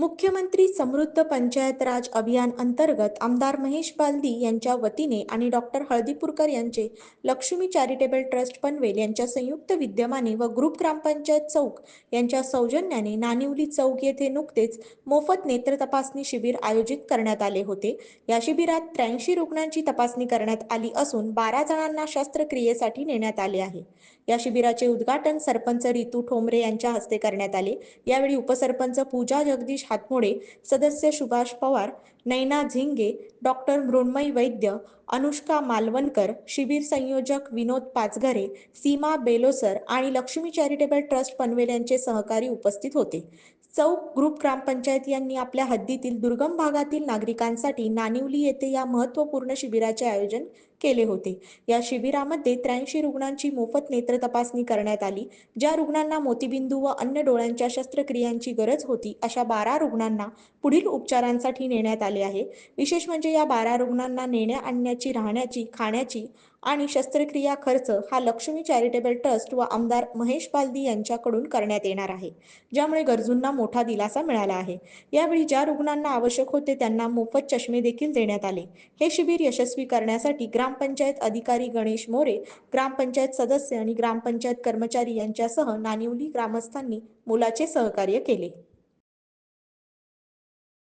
मुख्यमंत्री समृद्ध पंचायत राज अभियान अंतर्गत आमदार महेश बालदी यांच्या वतीने आणि डॉक्टर हळदीपूरकर यांचे लक्ष्मी चॅरिटेबल ट्रस्ट पनवेल यांच्या संयुक्त विद्यमाने व ग्रुप ग्रामपंचायत चौक यांच्या सौजन्याने नानिवली चौक येथे नुकतेच मोफत नेत्र तपासणी शिबिर आयोजित करण्यात आले होते. या शिबिरात त्र्याऐंशी रुग्णांची तपासणी करण्यात आली असून बारा जणांना शस्त्रक्रियेसाठी नेण्यात आले आहे. या शिबिराचे उद्घाटन सरपंच रितू ठोंबरे यांच्या हस्ते करण्यात आले. यावेळी उपसरपंच पूजा जगदीश हातमोडे सदस्य सुभाष पवार नैना झिंगे डॉक्टर मृण्मयी वैद्य अनुष्का मालवणकर शिबिर संयोजक विनोद पाचघरे सीमा बेलोसर आणि लक्ष्मी चॅरिटेबल ट्रस्ट पनवेल यांचे सहकारी उपस्थित होते. चौक ग्रुप ग्रामपंचायत यांनी आपल्या हद्दीतील दुर्गम भागातील नागरिकांसाठी नानिवली येथे या महत्त्वपूर्ण शिबिराचे आयोजन केले होते. या शिबिरामध्ये त्र्याऐंशी रुग्णांची मोफत नेत्र तपासणी करण्यात आली ज्या रुग्णांना मोतीबिंदू व अन्य डोळ्यांच्या शस्त्रक्रियांची गरज होती अशा बारा रुग्णांना पुढील उपचारांसाठी नेण्यात आले आहे. विशेष म्हणजे या बारा रुग्णांना नेण्या आणण्याची राहण्याची खाण्याची आणि शस्त्रक्रिया खर्च हा लक्ष्मी चॅरिटेबल ट्रस्ट व आमदार महेश बालदी यांच्याकडून करण्यात येणार आहे ज्यामुळे गरजूंना मोठा दिलासा मिळाला आहे. यावेळी ज्या रुग्णांना आवश्यक होते त्यांना मोफत चष्मे देखील देण्यात आले. हे शिबिर यशस्वी करण्यासाठी ग्रामपंचायत अधिकारी गणेश मोरे ग्रामपंचायत सदस्य आणि ग्रामपंचायत कर्मचारी यांच्यासह नानिवली ग्रामस्थांनी मोलाचे सहकार्य केले.